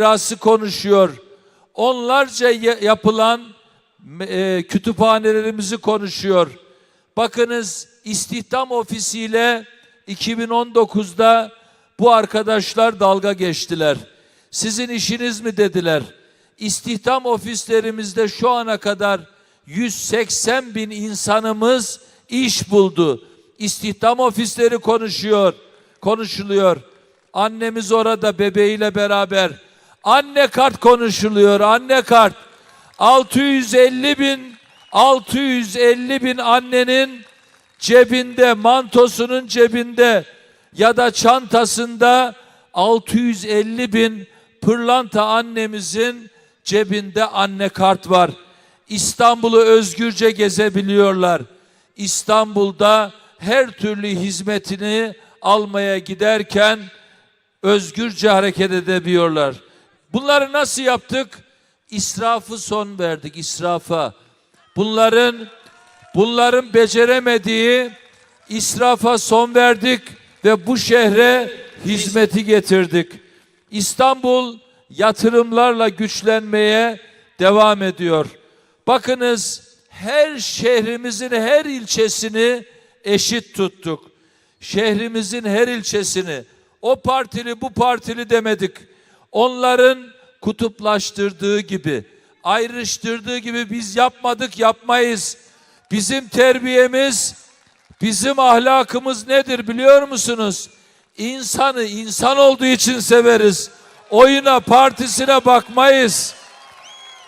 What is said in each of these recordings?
macerası konuşuyor. Onlarca ya- yapılan e, kütüphanelerimizi konuşuyor. Bakınız istihdam ofisiyle 2019'da bu arkadaşlar dalga geçtiler. Sizin işiniz mi dediler. İstihdam ofislerimizde şu ana kadar 180 bin insanımız iş buldu. İstihdam ofisleri konuşuyor, konuşuluyor. Annemiz orada bebeğiyle beraber. Anne kart konuşuluyor, anne kart. 650 bin 650 bin annenin cebinde, mantosunun cebinde ya da çantasında 650 bin pırlanta annemizin cebinde anne kart var. İstanbul'u özgürce gezebiliyorlar. İstanbul'da her türlü hizmetini almaya giderken özgürce hareket edebiliyorlar. Bunları nasıl yaptık? İsrafı son verdik, israfa. Bunların bunların beceremediği israfa son verdik ve bu şehre hizmeti getirdik. İstanbul yatırımlarla güçlenmeye devam ediyor. Bakınız her şehrimizin her ilçesini eşit tuttuk. Şehrimizin her ilçesini o partili bu partili demedik. Onların kutuplaştırdığı gibi, ayrıştırdığı gibi biz yapmadık, yapmayız. Bizim terbiyemiz, bizim ahlakımız nedir biliyor musunuz? İnsanı insan olduğu için severiz. Oyuna, partisine bakmayız.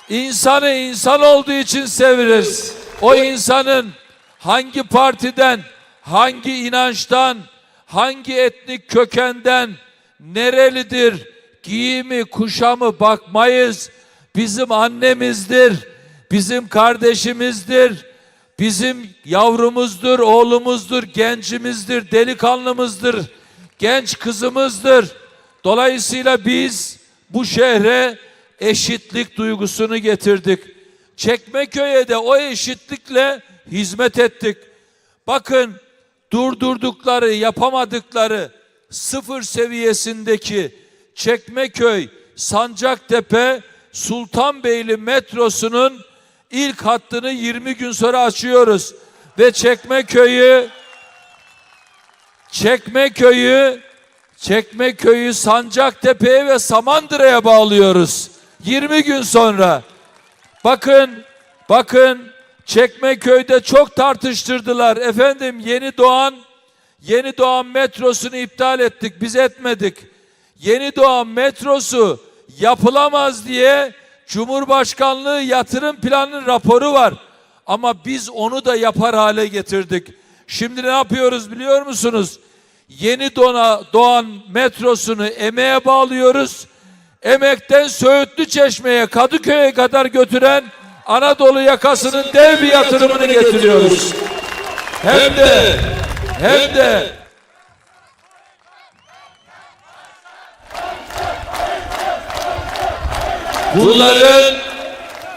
İnsanı insan olduğu için severiz. O insanın hangi partiden, hangi inançtan, hangi etnik kökenden, nerelidir, giyimi, kuşamı bakmayız. Bizim annemizdir, bizim kardeşimizdir, bizim yavrumuzdur, oğlumuzdur, gencimizdir, delikanlımızdır, genç kızımızdır. Dolayısıyla biz bu şehre eşitlik duygusunu getirdik. Çekmeköy'e de o eşitlikle hizmet ettik. Bakın durdurdukları, yapamadıkları sıfır seviyesindeki Çekmeköy, Sancaktepe, Sultanbeyli metrosunun ilk hattını 20 gün sonra açıyoruz. Ve Çekmeköy'ü Çekmeköy'ü Çekmeköy'ü Sancaktepe'ye ve Samandıra'ya bağlıyoruz. 20 gün sonra. Bakın, bakın Çekmeköy'de çok tartıştırdılar. Efendim yeni doğan Yeni Doğan metrosunu iptal ettik. Biz etmedik. Yeni Doğan metrosu yapılamaz diye Cumhurbaşkanlığı yatırım planının raporu var. Ama biz onu da yapar hale getirdik. Şimdi ne yapıyoruz biliyor musunuz? Yeni Dona, Doğan metrosunu emeğe bağlıyoruz. Emekten Söğütlü Çeşme'ye, Kadıköy'e kadar götüren Anadolu yakasının dev bir yatırımını getiriyoruz. Hem de hem de bunların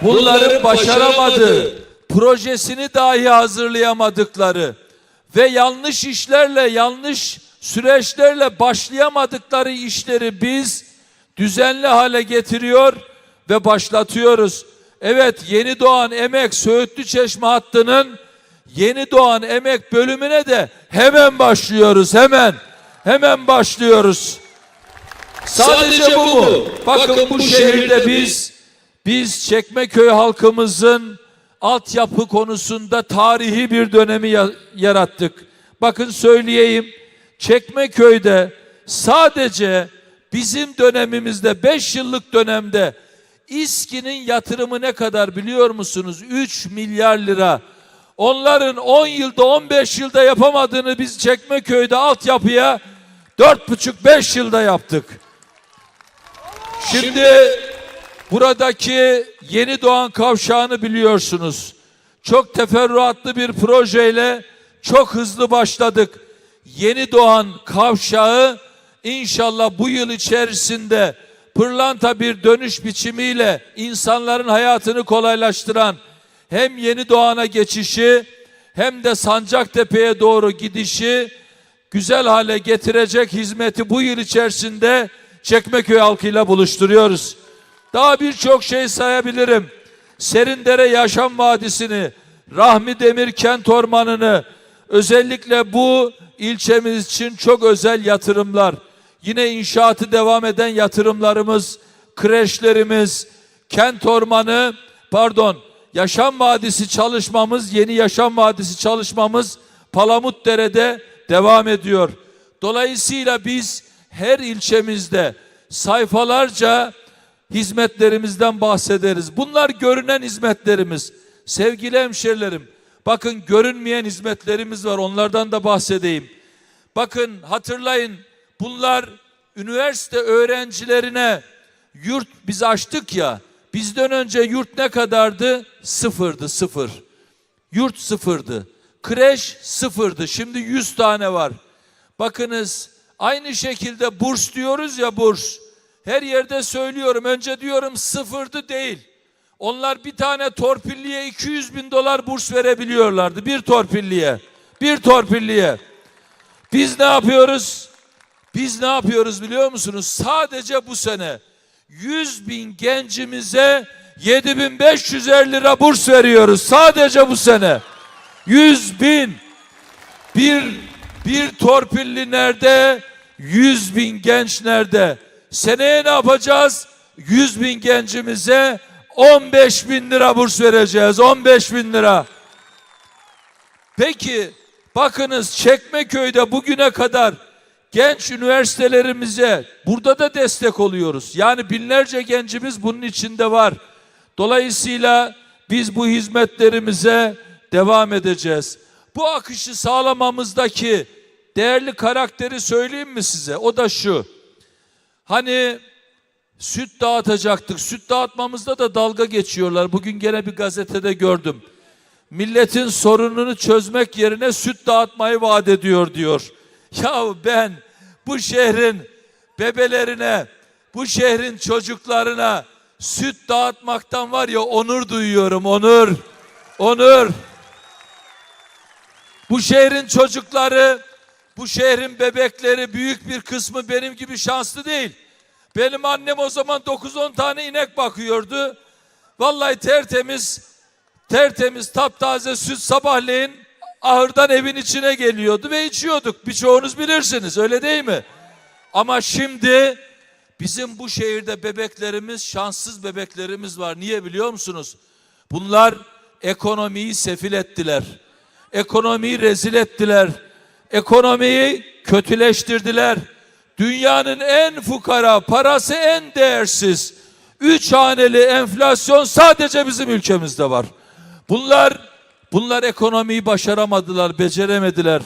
bunların başaramadığı projesini dahi hazırlayamadıkları ve yanlış işlerle yanlış süreçlerle başlayamadıkları işleri biz düzenli hale getiriyor ve başlatıyoruz. Evet yeni doğan emek Söğütlü Çeşme hattının yeni doğan emek bölümüne de hemen başlıyoruz hemen. Hemen başlıyoruz. Sadece bu mu? Bakın bu şehirde biz biz Çekmeköy halkımızın altyapı konusunda tarihi bir dönemi ya- yarattık. Bakın söyleyeyim. Çekmeköy'de sadece bizim dönemimizde 5 yıllık dönemde İSKİ'nin yatırımı ne kadar biliyor musunuz? 3 milyar lira. Onların 10 yılda 15 yılda yapamadığını biz Çekmeköy'de altyapıya 4,5-5 yılda yaptık. Şimdi buradaki yeni doğan kavşağını biliyorsunuz. Çok teferruatlı bir projeyle çok hızlı başladık. Yeni doğan kavşağı inşallah bu yıl içerisinde pırlanta bir dönüş biçimiyle insanların hayatını kolaylaştıran hem yeni doğana geçişi hem de Sancaktepe'ye doğru gidişi güzel hale getirecek hizmeti bu yıl içerisinde Çekmeköy halkıyla buluşturuyoruz. Daha birçok şey sayabilirim. Serindere Yaşam Vadisi'ni, Rahmi Demir Kent Ormanı'nı, özellikle bu ilçemiz için çok özel yatırımlar, yine inşaatı devam eden yatırımlarımız, kreşlerimiz, kent ormanı, pardon, Yaşam Vadisi çalışmamız, yeni Yaşam Vadisi çalışmamız Palamutdere'de devam ediyor. Dolayısıyla biz her ilçemizde sayfalarca hizmetlerimizden bahsederiz. Bunlar görünen hizmetlerimiz. Sevgili hemşerilerim, bakın görünmeyen hizmetlerimiz var. Onlardan da bahsedeyim. Bakın hatırlayın bunlar üniversite öğrencilerine yurt biz açtık ya. Bizden önce yurt ne kadardı? Sıfırdı, sıfır. Yurt sıfırdı. Kreş sıfırdı. Şimdi 100 tane var. Bakınız aynı şekilde burs diyoruz ya burs. Her yerde söylüyorum. Önce diyorum sıfırdı değil. Onlar bir tane torpilliye 200 bin dolar burs verebiliyorlardı. Bir torpilliye. Bir torpilliye. Biz ne yapıyoruz? Biz ne yapıyoruz biliyor musunuz? Sadece bu sene 100 bin gencimize 7550 lira burs veriyoruz. Sadece bu sene. 100 bin. Bir, bir torpilli nerede? 100 bin genç nerede? Seneye ne yapacağız? 100 bin gencimize 15 bin lira burs vereceğiz. 15 bin lira. Peki bakınız Çekmeköy'de bugüne kadar genç üniversitelerimize burada da destek oluyoruz. Yani binlerce gencimiz bunun içinde var. Dolayısıyla biz bu hizmetlerimize devam edeceğiz. Bu akışı sağlamamızdaki değerli karakteri söyleyeyim mi size? O da şu. Hani süt dağıtacaktık. Süt dağıtmamızda da dalga geçiyorlar. Bugün gene bir gazetede gördüm. Milletin sorununu çözmek yerine süt dağıtmayı vaat ediyor diyor. Ya ben bu şehrin bebelerine, bu şehrin çocuklarına süt dağıtmaktan var ya onur duyuyorum, onur. Onur. Bu şehrin çocukları, bu şehrin bebekleri büyük bir kısmı benim gibi şanslı değil. Benim annem o zaman 9-10 tane inek bakıyordu. Vallahi tertemiz, tertemiz taptaze süt sabahleyin ahırdan evin içine geliyordu ve içiyorduk. Birçoğunuz bilirsiniz öyle değil mi? Ama şimdi bizim bu şehirde bebeklerimiz, şanssız bebeklerimiz var. Niye biliyor musunuz? Bunlar ekonomiyi sefil ettiler. Ekonomiyi rezil ettiler. Ekonomiyi kötüleştirdiler. Dünyanın en fukara, parası en değersiz, üç haneli enflasyon sadece bizim ülkemizde var. Bunlar, bunlar ekonomiyi başaramadılar, beceremediler.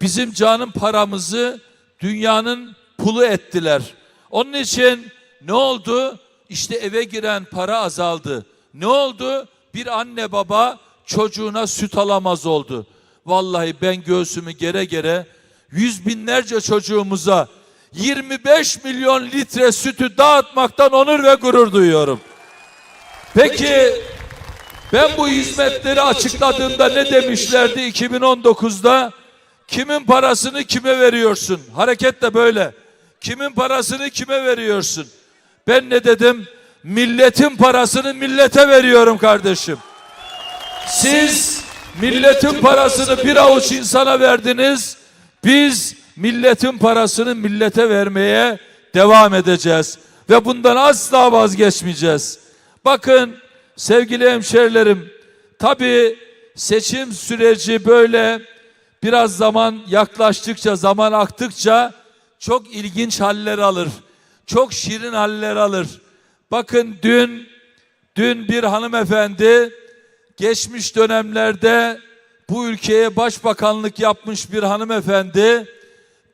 Bizim canım paramızı dünyanın pulu ettiler. Onun için ne oldu? İşte eve giren para azaldı. Ne oldu? Bir anne baba çocuğuna süt alamaz oldu. Vallahi ben göğsümü gere gere yüz binlerce çocuğumuza 25 milyon litre sütü dağıtmaktan onur ve gurur duyuyorum. Peki ben bu hizmetleri açıkladığımda ne demişlerdi 2019'da? Kimin parasını kime veriyorsun? Hareket de böyle. Kimin parasını kime veriyorsun? Ben ne dedim? Milletin parasını millete veriyorum kardeşim. Siz milletin parasını bir avuç insana verdiniz. Biz milletin parasını millete vermeye devam edeceğiz. Ve bundan asla vazgeçmeyeceğiz. Bakın sevgili hemşerilerim, tabii seçim süreci böyle biraz zaman yaklaştıkça, zaman aktıkça çok ilginç haller alır. Çok şirin haller alır. Bakın dün dün bir hanımefendi geçmiş dönemlerde bu ülkeye başbakanlık yapmış bir hanımefendi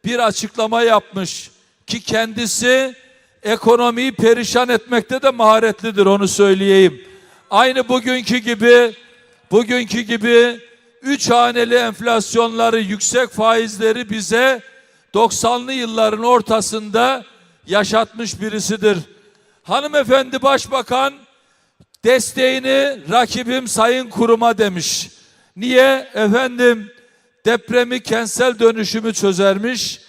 bir açıklama yapmış ki kendisi ekonomiyi perişan etmekte de maharetlidir onu söyleyeyim. Aynı bugünkü gibi bugünkü gibi üç haneli enflasyonları yüksek faizleri bize 90'lı yılların ortasında yaşatmış birisidir. Hanımefendi başbakan desteğini rakibim sayın kuruma demiş. Niye? Efendim depremi kentsel dönüşümü çözermiş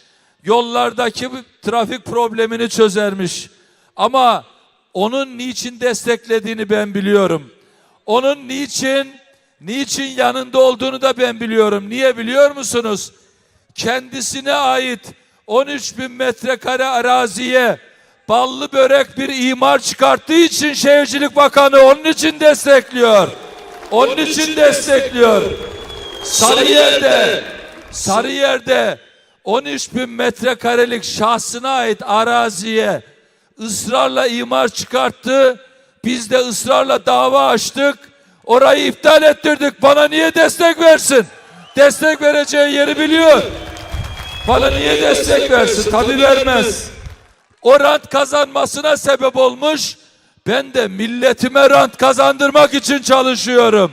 yollardaki trafik problemini çözermiş. Ama onun niçin desteklediğini ben biliyorum. Onun niçin niçin yanında olduğunu da ben biliyorum. Niye biliyor musunuz? Kendisine ait 13 bin metrekare araziye ballı börek bir imar çıkarttığı için Şehircilik Bakanı onun için destekliyor. Onun için destekliyor. Sarıyer'de Sarıyer'de 13 bin metrekarelik şahsına ait araziye ısrarla imar çıkarttı. Biz de ısrarla dava açtık. Orayı iptal ettirdik. Bana niye destek versin? Destek vereceği yeri biliyor. Bana niye destek versin? Tabii vermez. O rant kazanmasına sebep olmuş. Ben de milletime rant kazandırmak için çalışıyorum.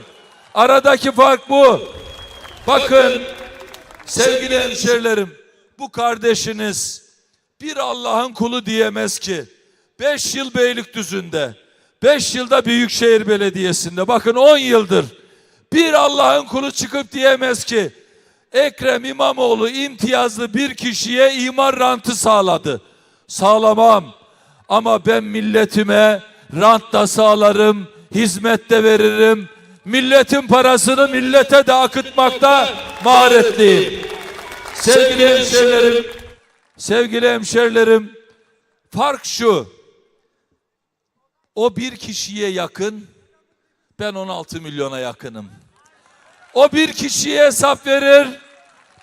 Aradaki fark bu. Bakın sevgili hemşerilerim bu kardeşiniz bir Allah'ın kulu diyemez ki. Beş yıl Beylikdüzü'nde, beş yılda Büyükşehir Belediyesi'nde, bakın on yıldır bir Allah'ın kulu çıkıp diyemez ki Ekrem İmamoğlu imtiyazlı bir kişiye imar rantı sağladı. Sağlamam ama ben milletime rant da sağlarım, hizmet de veririm. Milletin parasını millete de akıtmakta maharetliyim. Sevgili hemşerilerim, sevgili hemşerilerim, fark şu. O bir kişiye yakın, ben 16 milyona yakınım. O bir kişiye hesap verir,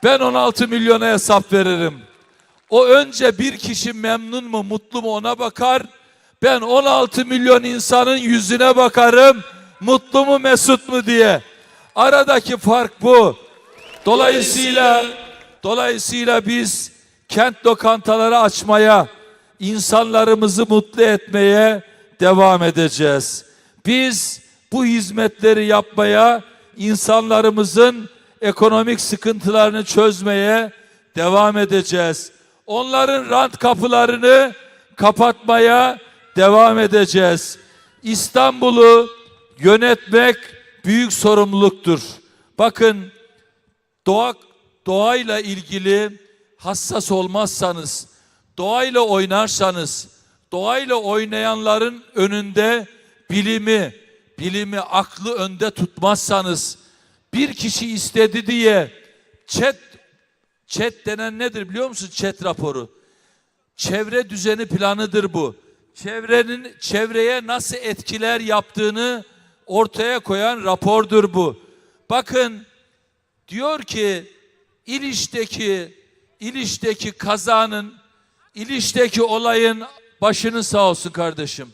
ben 16 milyona hesap veririm. O önce bir kişi memnun mu, mutlu mu ona bakar. Ben 16 milyon insanın yüzüne bakarım, mutlu mu, mesut mu diye. Aradaki fark bu. Dolayısıyla dolayısıyla biz kent lokantaları açmaya, insanlarımızı mutlu etmeye devam edeceğiz. Biz bu hizmetleri yapmaya, insanlarımızın ekonomik sıkıntılarını çözmeye devam edeceğiz. Onların rant kapılarını kapatmaya devam edeceğiz. İstanbul'u yönetmek büyük sorumluluktur. Bakın doğa doğayla ilgili hassas olmazsanız, doğayla oynarsanız, doğayla oynayanların önünde bilimi, bilimi, aklı önde tutmazsanız, bir kişi istedi diye chat chat denen nedir biliyor musun? Chat raporu. Çevre düzeni planıdır bu. Çevrenin çevreye nasıl etkiler yaptığını ortaya koyan rapordur bu. Bakın diyor ki İliş'teki İliş'teki kazanın İliş'teki olayın başını sağ olsun kardeşim.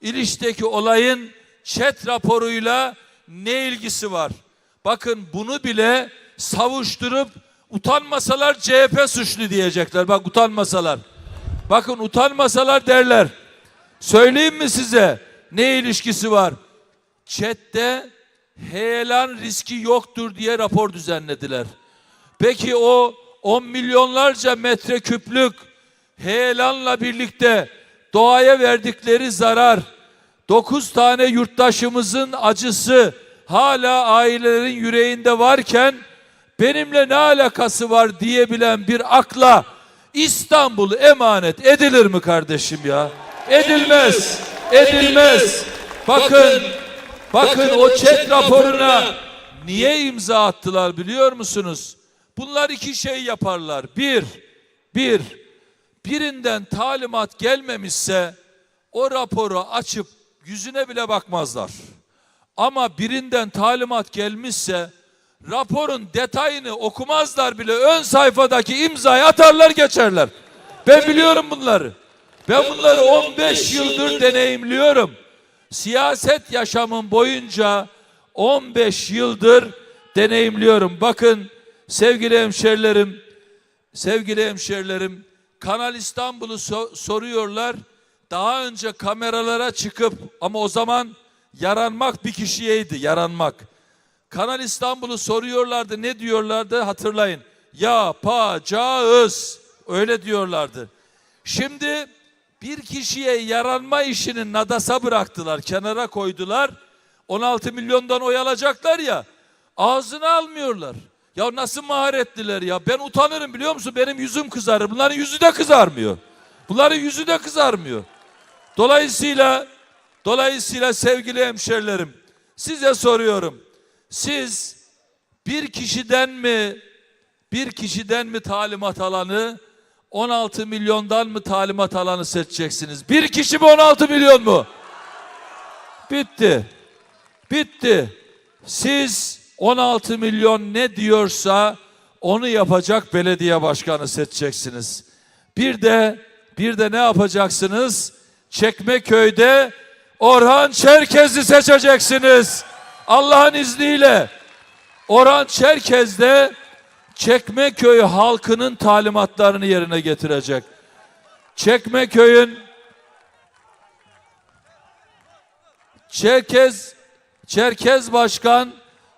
İliş'teki olayın chat raporuyla ne ilgisi var? Bakın bunu bile savuşturup utanmasalar CHP suçlu diyecekler. Bak utanmasalar. Bakın utanmasalar derler. Söyleyeyim mi size ne ilişkisi var? Chat'te heyelan riski yoktur diye rapor düzenlediler. Peki o 10 milyonlarca metreküplük heyelanla birlikte doğaya verdikleri zarar, 9 tane yurttaşımızın acısı hala ailelerin yüreğinde varken benimle ne alakası var diyebilen bir akla İstanbul emanet edilir mi kardeşim ya? Edilmez. Edilmez. Bakın bakın o chat raporuna niye imza attılar biliyor musunuz? Bunlar iki şey yaparlar. Bir, bir, birinden talimat gelmemişse o raporu açıp yüzüne bile bakmazlar. Ama birinden talimat gelmişse raporun detayını okumazlar bile ön sayfadaki imzayı atarlar geçerler. Ben biliyorum bunları. Ben bunları 15 yıldır deneyimliyorum. Siyaset yaşamım boyunca 15 yıldır deneyimliyorum. Bakın sevgili hemşerilerim, sevgili hemşerilerim, Kanal İstanbul'u so- soruyorlar. Daha önce kameralara çıkıp ama o zaman yaranmak bir kişiyeydi, yaranmak. Kanal İstanbul'u soruyorlardı. Ne diyorlardı? Hatırlayın. Yapacağız. Öyle diyorlardı. Şimdi bir kişiye yaranma işini nadasa bıraktılar. Kenara koydular. 16 milyondan oy alacaklar ya. Ağzını almıyorlar. Ya nasıl maharetliler ya? Ben utanırım biliyor musun? Benim yüzüm kızarır. Bunların yüzü de kızarmıyor. Bunların yüzü de kızarmıyor. Dolayısıyla dolayısıyla sevgili hemşerilerim size soruyorum. Siz bir kişiden mi bir kişiden mi talimat alanı 16 milyondan mı talimat alanı seçeceksiniz? Bir kişi mi 16 milyon mu? Bitti. Bitti. Siz 16 milyon ne diyorsa onu yapacak belediye başkanı seçeceksiniz. Bir de bir de ne yapacaksınız? Çekmeköy'de Orhan Çerkez'i seçeceksiniz. Allah'ın izniyle. Orhan Çerkez de Çekmeköy halkının talimatlarını yerine getirecek. Çekmeköy'ün Çerkez Çerkez Başkan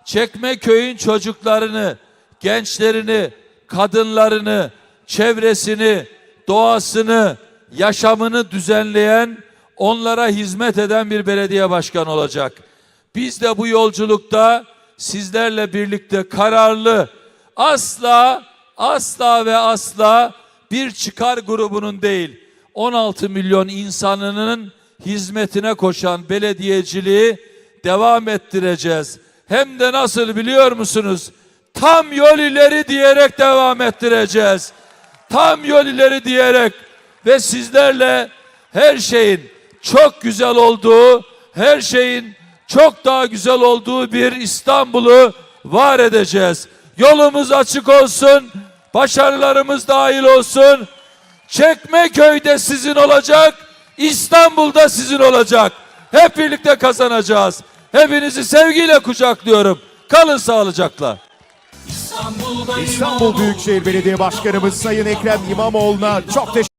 Çekmeköy'ün çocuklarını, gençlerini, kadınlarını, çevresini, doğasını, yaşamını düzenleyen, onlara hizmet eden bir belediye başkanı olacak. Biz de bu yolculukta sizlerle birlikte kararlı, asla, asla ve asla bir çıkar grubunun değil, 16 milyon insanının hizmetine koşan belediyeciliği devam ettireceğiz. Hem de nasıl biliyor musunuz? Tam yol ileri diyerek devam ettireceğiz. Tam yol ileri diyerek ve sizlerle her şeyin çok güzel olduğu, her şeyin çok daha güzel olduğu bir İstanbul'u var edeceğiz. Yolumuz açık olsun, başarılarımız dahil olsun. Çekmeköy'de sizin olacak, İstanbul'da sizin olacak. Hep birlikte kazanacağız. Hepinizi sevgiyle kucaklıyorum. Kalın sağlıcakla. İstanbul Büyükşehir Belediye Başkanımız Sayın Ekrem İmamoğlu'na çok teşekkür